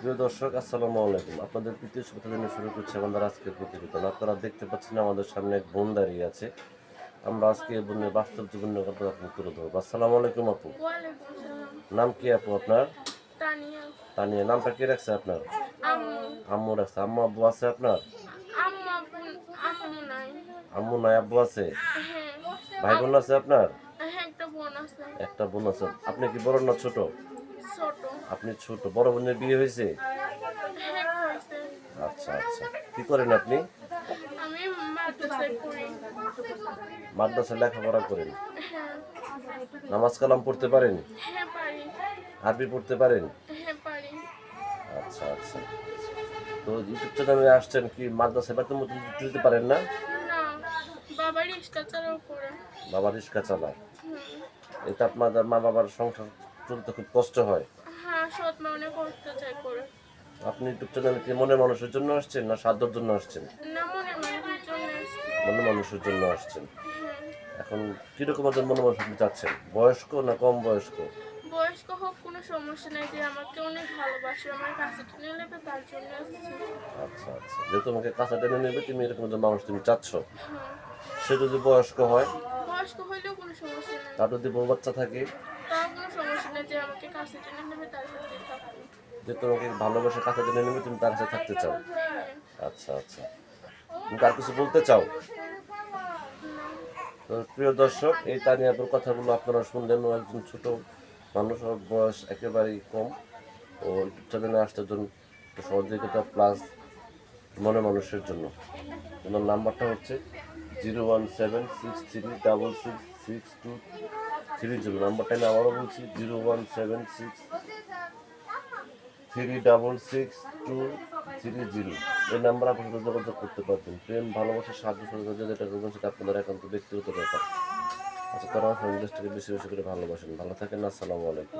প্রিয় দর্শক আসসালামু আলাইকুম। আপনাদের তৃতীয় সপ্তাহ জন্য শুরু করছি আমাদের আজকের প্রতিবেদন। আপনারা দেখতে পাচ্ছেন আমাদের সামনে এক বোন দাঁড়িয়ে আছে। আমরা আজকে এই বোনের বাস্তব জীবনের কথা আপনি তুলে ধরবো। আসসালামু আলাইকুম আপু। নাম কি আপু আপনার? তানিয়া। নামটা কে রাখছে আপনার? আম্মু। রাখছে। আম্মু আব্বু আছে আপনার? আম্মু নাই। আব্বু আছে? হ্যাঁ। ভাই বোন আছে আপনার? হ্যাঁ একটা বোন আছে। আপনি কি বড় না ছোট? আপনি ছোট বড় বোনের বিয়ে হয়েছে? হ্যাঁ আচ্ছা আচ্ছা। কি করেন আপনি? মাদ্রাসায় লেখাপড়া করেন? হ্যাঁ। নামাজ কালাম পড়তে পারেন? হ্যাঁ আরবি পড়তে পারেন? হ্যাঁ আচ্ছা আচ্ছা। তো ইউটিউব চ্যানেলে আসছেন কি মাদ্রাসা বেতন মতো দিতে পারেন না? বাবা রিক্সা চালায়। এটা আপনাদের মা বাবার সংসার চলতে খুব কষ্ট হয়। হ্যাঁ সৎ মা অনেক করতে করে। আপনি ইউটিউব চ্যানেলে কি মনে মানুষের জন্য আসছেন না সাধ্যর জন্য আসছেন? না মনে মানুষের জন্য এসছি মানুষের জন্য আসছেন। হ্যাঁ। এখন কীরকম ওদের মনে মানুষ আপনি চাচ্ছেন? বয়স্ক না কম বয়স্ক? বয়স্ক হোক কোনো সমস্যা নেই যে আমাকে অনেক ভালোবাসে আমার কাছে টেনে নেবে তার জন্য আচ্ছা আচ্ছা। যেহেতু তোমাকে টেনে নেবে তুমি এরকম একজন মানুষ তুমি চাচ্ছ? হ্যাঁ। সে যদি বয়স্ক হয়? বয়স্ক হইলেও কোনো সমস্যা নেই। তার যদি বউ বাচ্চা থাকে? যে আমাকে কাছে টেনে নেবে তার কাছে থাকব যে তোমাকে ভালোবাসে কাঁচা টেনে নেবে তুমি তার কাছে থাকতে চাও? হ্যাঁ। আচ্ছা আচ্ছা। তুমি আর কিছু বলতে চাও? প্রিয় দর্শক এই তানিয়াপুর কথাগুলো আপনারা শুনলেন ও একজন ছোট মানুষ ওর বয়স একেবারেই কম। ও চ্যানেলে আসতে জন্য সহযোগিতা প্লাস মনে মানুষের জন্য। ওনার নাম্বারটা হচ্ছে zero one seven six three double six six two three zero নাম্বারটা আমি আবারও বলছি, zero one seven six, three double six two three zero. এই নাম্বার আপনারা যোগাযোগ করতে পারবেন। প্রেম, ভালোবাসা, সাহায্য, সহযোগিতা যেটা করবেন, সেটা আপনাদের একান্ত ব্যক্তিগত ব্যাপার। আচ্ছা তারা দেশটাকে বেশি বেশি করে ভালোবাসেন। ভালো থাকেন, আসসালামু আলাইকুম।